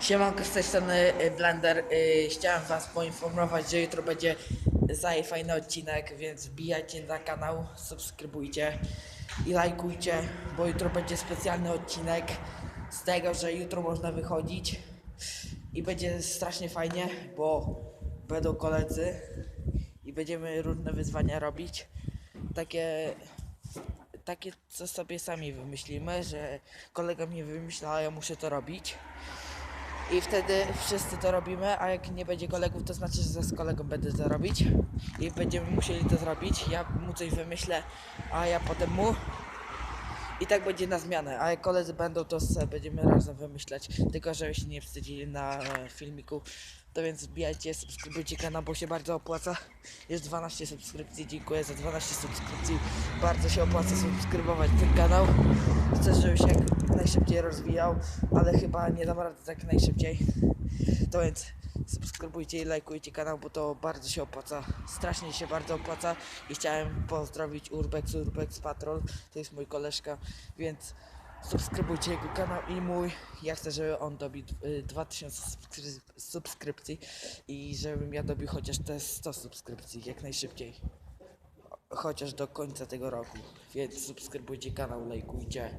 Siemanko, z tej strony y, Blender. Y, Chciałem was poinformować, że jutro będzie zaje fajny odcinek, więc wbijajcie na kanał, subskrybujcie i lajkujcie, bo jutro będzie specjalny odcinek z tego, że jutro można wychodzić i będzie strasznie fajnie, bo będą koledzy i będziemy różne wyzwania robić. Takie takie, co sobie sami wymyślimy, że kolega mi wymyśla, a ja muszę to robić. I wtedy wszyscy to robimy, a jak nie będzie kolegów, to znaczy, że z kolegą będę to robić. I będziemy musieli to zrobić. Ja mu coś wymyślę, a ja potem mu. I tak będzie na zmianę. A jak koledzy będą, to będziemy razem wymyślać. Tylko, żeby się nie wstydzili na e, filmiku. To więc wbijajcie, subskrybujcie kanał, bo się bardzo opłaca. Jest 12 subskrypcji, dziękuję za 12 subskrypcji. Bardzo się opłaca subskrybować ten kanał. Chcę, żeby się jak najszybciej rozwijał, ale chyba nie dam rady tak najszybciej. To więc subskrybujcie i lajkujcie kanał, bo to bardzo się opłaca. Strasznie się bardzo opłaca. I chciałem pozdrowić Urbex, Urbex Patrol. To jest mój koleżka, więc subskrybujcie jego kanał i mój. Ja chcę, żeby on dobił y, 2000 subskry- subskrypcji i żebym ja dobił chociaż te 100 subskrypcji jak najszybciej. Chociaż do końca tego roku. Więc subskrybujcie kanał, lajkujcie.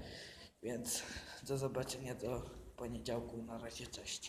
Więc do zobaczenia do poniedziałku. Na razie, cześć.